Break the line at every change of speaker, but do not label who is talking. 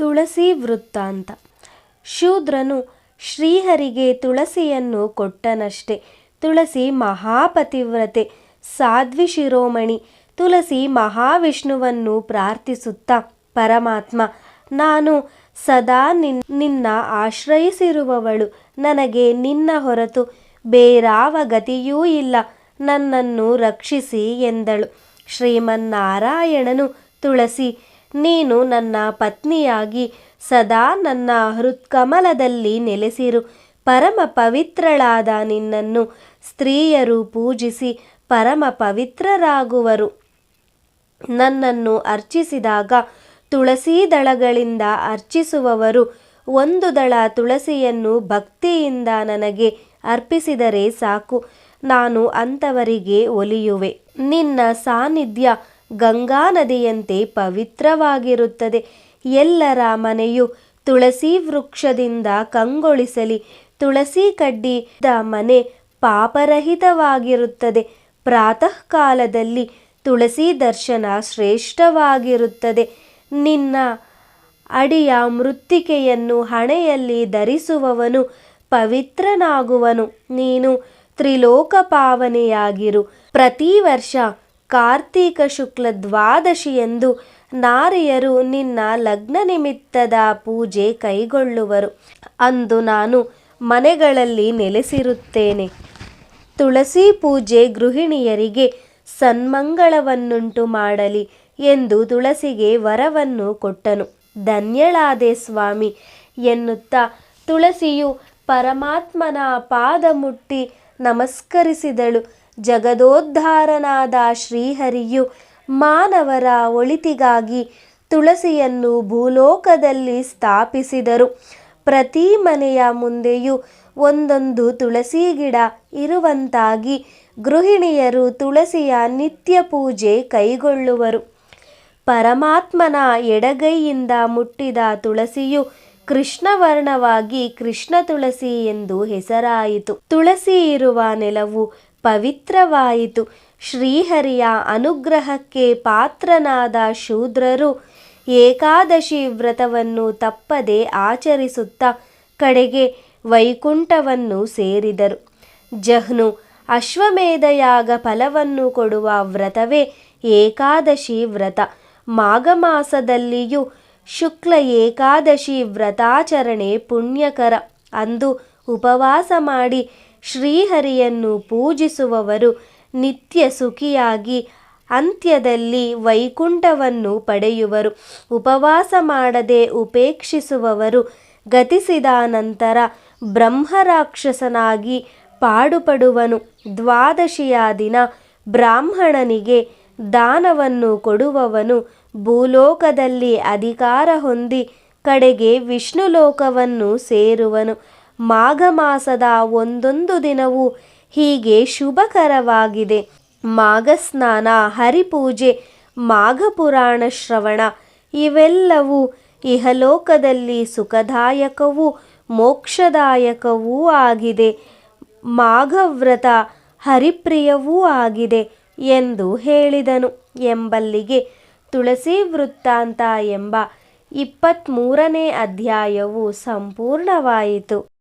ತುಳಸಿ ವೃತ್ತಾಂತ ಶೂದ್ರನು ಶ್ರೀಹರಿಗೆ ತುಳಸಿಯನ್ನು ಕೊಟ್ಟನಷ್ಟೆ. ತುಳಸಿ ಮಹಾಪತಿವ್ರತೆ. ಸಾಧ್ವಿ ಶಿರೋಮಣಿ ತುಳಸಿ ಮಹಾವಿಷ್ಣುವನ್ನು ಪ್ರಾರ್ಥಿಸುತ್ತಾ, ಪರಮಾತ್ಮ, ನಾನು ಸದಾ ನಿನ್, ನಿನ್ನ ಆಶ್ರಯಿಸಿರುವವಳು. ನನಗೆ ನಿನ್ನ ಹೊರತು ಬೇರಾವ ಗತಿಯೂ ಇಲ್ಲ. ನನ್ನನ್ನು ರಕ್ಷಿಸಿ ಎಂದಳು. ಶ್ರೀಮನ್ನಾರಾಯಣನು ತುಳಸಿ ನೀನು ನನ್ನ ಪತ್ನಿಯಾಗಿ ಸದಾ ನನ್ನ ಹೃತ್ಕಮಲದಲ್ಲಿ ನೆಲೆಸಿರು. ಪರಮ ಪವಿತ್ರಳಾದ ನಿನ್ನನ್ನು ಸ್ತ್ರೀಯರು ಪೂಜಿಸಿ ಪರಮ ಪವಿತ್ರರಾಗುವರು ನನ್ನನ್ನು ಅರ್ಚಿಸಿದಾಗ ತುಳಸಿ ದಳಗಳಿಂದ ಅರ್ಚಿಸುವವರು ಒಂದು ದಳ ತುಳಸಿಯನ್ನು ಭಕ್ತಿಯಿಂದ ನನಗೆ ಅರ್ಪಿಸಿದರೆ ಸಾಕು. ನಾನು ಅಂಥವರಿಗೆ ಒಲಿಯುವೆ. ನಿನ್ನ ಸಾನ್ನಿಧ್ಯ ಗಂಗಾ ನದಿಯಂತೆ ಪವಿತ್ರವಾಗಿರುತ್ತದೆ. ಎಲ್ಲರ ಮನೆಯು ತುಳಸಿ ವೃಕ್ಷದಿಂದ ಕಂಗೊಳಿಸಲಿ. ತುಳಸಿ ಕಡ್ಡಿದ ಮನೆ ಪಾಪರಹಿತವಾಗಿರುತ್ತದೆ. ಪ್ರಾತಃ ಕಾಲದಲ್ಲಿ ತುಳಸಿ ದರ್ಶನ ಶ್ರೇಷ್ಠವಾಗಿರುತ್ತದೆ. ನಿನ್ನ ಅಡಿಯ ಮೃತ್ತಿಕೆಯನ್ನು ಹಣೆಯಲ್ಲಿ ಧರಿಸುವವನು ಪವಿತ್ರನಾಗುವನು. ನೀನು ತ್ರಿಲೋಕ ಪಾವನೆಯಾಗಿರು ಪ್ರತಿ ವರ್ಷ ಕಾರ್ತೀಕ ಶುಕ್ಲ ದ್ವಾದಶಿಯಂದು ನಾರಿಯರು ನಿನ್ನ ಲಗ್ನ ನಿಮಿತ್ತದ ಪೂಜೆ ಕೈಗೊಳ್ಳುವರು. ಅಂದು ನಾನು ಮನೆಗಳಲ್ಲಿ ನೆಲೆಸಿರುತ್ತೇನೆ. ತುಳಸಿ ಪೂಜೆ ಗೃಹಿಣಿಯರಿಗೆ ಸನ್ಮಂಗಳವನ್ನುಂಟು ಮಾಡಲಿ ಎಂದು ತುಳಸಿಗೆ ವರವನ್ನು ಕೊಟ್ಟನು. ಧನ್ಯಳಾದೆ ಸ್ವಾಮಿ ಎನ್ನುತ್ತಾ ತುಳಸಿಯು ಪರಮಾತ್ಮನ ಪಾದ ಮುಟ್ಟಿ ನಮಸ್ಕರಿಸಿದಳು. ಜಗದೋದ್ಧಾರನಾದ ಶ್ರೀಹರಿಯು ಮಾನವರ ಒಳಿತಿಗಾಗಿ ತುಳಸಿಯನ್ನು ಭೂಲೋಕದಲ್ಲಿ ಸ್ಥಾಪಿಸಿದರು. ಪ್ರತಿ ಮನೆಯ ಮುಂದೆಯೂ ಒಂದೊಂದು ತುಳಸಿ ಗಿಡ ಇರುವಂತಾಗಿ ಗೃಹಿಣಿಯರು ತುಳಸಿಯ ನಿತ್ಯ ಪೂಜೆ ಕೈಗೊಳ್ಳುವರು. ಪರಮಾತ್ಮನ ಎಡಗೈಯಿಂದ ಮುಟ್ಟಿದ ತುಳಸಿಯು ಕೃಷ್ಣವರ್ಣವಾಗಿ ಕೃಷ್ಣ ತುಳಸಿ ಎಂದು ಹೆಸರಾಯಿತು. ತುಳಸಿ ಇರುವ ನೆಲವು ಪವಿತ್ರವಾಯಿತು. ಶ್ರೀಹರಿಯ ಅನುಗ್ರಹಕ್ಕೆ ಪಾತ್ರನಾದ ಶೂದ್ರರು ಏಕಾದಶಿ ವ್ರತವನ್ನು ತಪ್ಪದೆ ಆಚರಿಸುತ್ತಾ ಕಡೆಗೆ ವೈಕುಂಠವನ್ನು ಸೇರಿದರು. ಜಹ್ನು ಅಶ್ವಮೇಧಯಾಗ ಫಲವನ್ನು ಕೊಡುವ ವ್ರತವೇ ಏಕಾದಶಿ ವ್ರತ. ಮಾಘ ಮಾಸದಲ್ಲಿಯೂ ಶುಕ್ಲ ಏಕಾದಶಿ ವ್ರತಾಚರಣೆ ಪುಣ್ಯಕರ. ಅಂದು ಉಪವಾಸ ಮಾಡಿ ಶ್ರೀಹರಿಯನ್ನು ಪೂಜಿಸುವವರು ನಿತ್ಯ ಸುಖಿಯಾಗಿ ಅಂತ್ಯದಲ್ಲಿ ವೈಕುಂಠವನ್ನು ಪಡೆಯುವರು. ಉಪವಾಸ ಮಾಡದೆ ಉಪೇಕ್ಷಿಸುವವರು ಗತಿಸಿದ ನಂತರ ಬ್ರಹ್ಮರಾಕ್ಷಸನಾಗಿ ಪಾಡುಪಡುವನು. ದ್ವಾದಶಿಯ ದಿನ ಬ್ರಾಹ್ಮಣನಿಗೆ ದಾನವನ್ನು ಕೊಡುವವನು ಭೂಲೋಕದಲ್ಲಿ ಅಧಿಕಾರ ಹೊಂದಿ ಕಡೆಗೆ ವಿಷ್ಣು ಲೋಕವನ್ನು ಸೇರುವನು. ಮಾಘ ಮಾಸದ ಒಂದೊಂದು ದಿನವೂ ಹೀಗೆ ಶುಭಕರವಾಗಿದೆ. ಮಾಘಸ್ನಾನ, ಹರಿಪೂಜೆ, ಮಾಘಪುರಾಣ ಶ್ರವಣ ಇವೆಲ್ಲವೂ ಇಹಲೋಕದಲ್ಲಿ ಸುಖದಾಯಕವೂ ಮೋಕ್ಷದಾಯಕವೂ ಆಗಿದೆ. ಮಾಘವ್ರತ ಹರಿಪ್ರಿಯವೂ ಆಗಿದೆ ಎಂದು ಹೇಳಿದನು. ಎಂಬಲ್ಲಿಗೆ ತುಳಸಿ ವೃತ್ತಾಂತ ಎಂಬ ಇಪ್ಪತ್ತ್ಮೂರನೇ ಅಧ್ಯಾಯವು ಸಂಪೂರ್ಣವಾಯಿತು.